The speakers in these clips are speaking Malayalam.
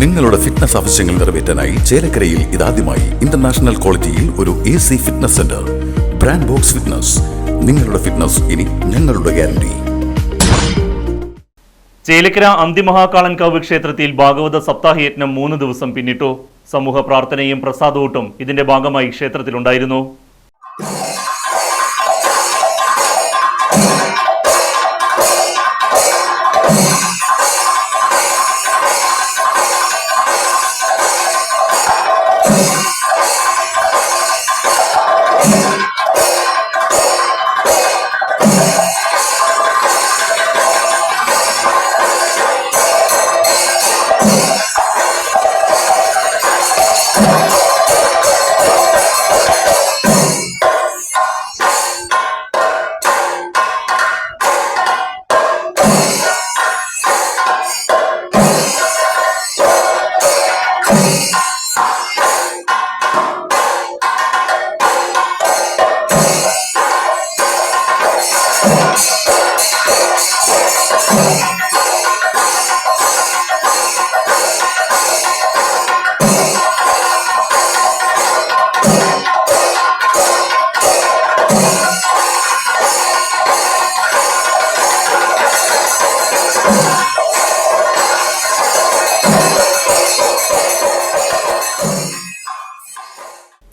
നിങ്ങളുടെ ഫിറ്റ്നസ് ആവശ്യങ്ങൾ നിറവേറ്റാനായി ചേലക്കരയിൽ ഇതാദ്യമായി ഇന്റർനാഷണൽ ക്വാളിറ്റിയിൽ ഒരു A C fitness centre brand box fitness നിങ്ങളുടെ ഫിറ്റ്നസ് ഇനി ഞങ്ങളുടെ ഗ്യാരണ്ടി ചേലക്കര അന്തിമഹാകാളൻകാവ് ക്ഷേത്രത്തിൽ ഭാഗവത സപ്താഹയജ്ഞം മൂന്ന് ദിവസം പിന്നിട്ടു. സമൂഹ പ്രാർത്ഥനയും പ്രസാദവൂട്ടും ഇതിന്റെ ഭാഗമായി ക്ഷേത്രത്തിലുണ്ടായിരുന്നു.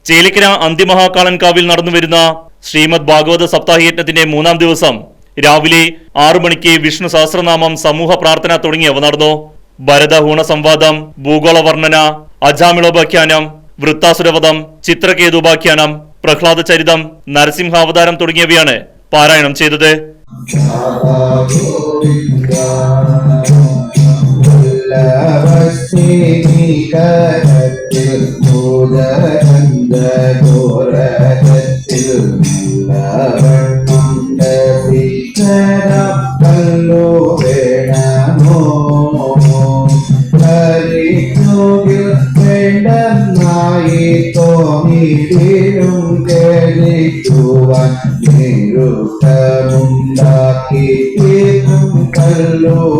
ചേലിക്കര അന്തിമഹാകാളൻകാവിൽ നടന്നുവരുന്ന ശ്രീമദ് ഭാഗവത സപ്താഹയജ്ഞത്തിന്റെ മൂന്നാം ദിവസം രാവിലെ ആറു മണിക്ക് വിഷ്ണു സഹസ്രനാമം സമൂഹ പ്രാർത്ഥന തുടങ്ങിയവ നടന്നു. ഭരതഹൂണ സംവാദം ഭൂഗോള വർണന അജാമിളോപാഖ്യാനം വൃത്താസുരവധം ചിത്രകേതുപാഖ്യാനം പ്രഹ്ലാദ ചരിതം നരസിംഹാവതാരം തുടങ്ങിയവയാണ് പാരായണം ചെയ്തത്. உள்ளவற்றி கரத்தில் பூதரந்த தோரகத்தில் உள்ளவண்ணம் சீக்கரம் கல்லோ வேணமோ கல்லோ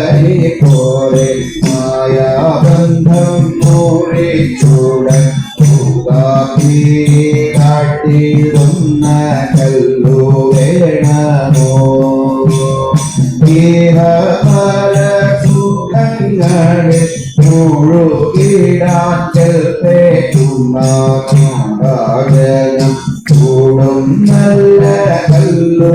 ഹരി പോലെ മായാബന്ധം മുറിച്ചുടൻ ഉദാക്കി കാട്ടിടുന്ന കല്ലു നല്ല കല്ലു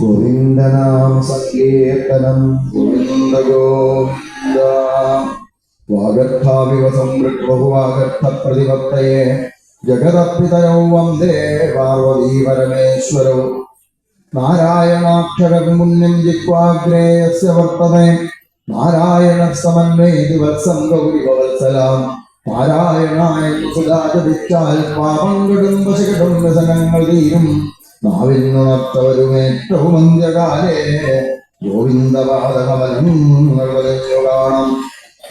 ഗോവിന്ദനാം സങ്കീർത്തനം ഗോവിന്ദ ഗോവിന്ദ വാഗർത്ഥാവിവ സംവൃക് ബഹുവാഗർത്ഥ പ്രതിപത്തയെ ജഗതപ്പിതയോ വന്ദേ പാർവതീ പരമേശ്വരോ നാരായണാക്ഷരം മുന്നിൽ ജിക്വാഗ്രേയസ്യ വർത്തതേ. നാരായണ സമന്വേ ദിവസം ഗൗരിവത്സലാം. നാരായണായ സുധാചരിച്ചാൽ പാപം കെടും പശകെടും വ്യസനങ്ങൾ തീരും. നാവിൽ നുണർത്തവരും ഏറ്റവും അന്ത്യകാലേ. കാണാം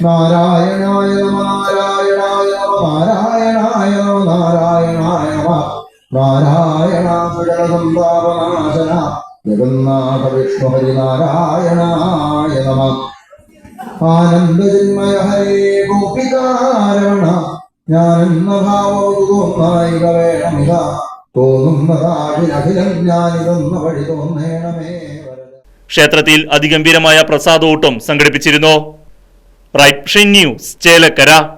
നാരായണായ നാരായണായ നാരായണായ നാരായണായ നാരായണ സുജനസന്താപനാശന ജഗന്നാഥ വിഷ്ണുഹരി നാരായണായ നമ. ആനന്ദജന്മയ ഹരേ ഗോപികാരമണ. ഞാനെന്ന ഭാവം വേണമിത തോന്നുന്നതാകിലഖിലം ഞാനിതെന്ന വഴി തോന്നേണമേ ക്ഷേത്രത്തിൽ അതിഗംഭീരമായ പ്രസാദോട്ടം സംഘടിപ്പിച്ചിരുന്നു. Right news Chelakkara.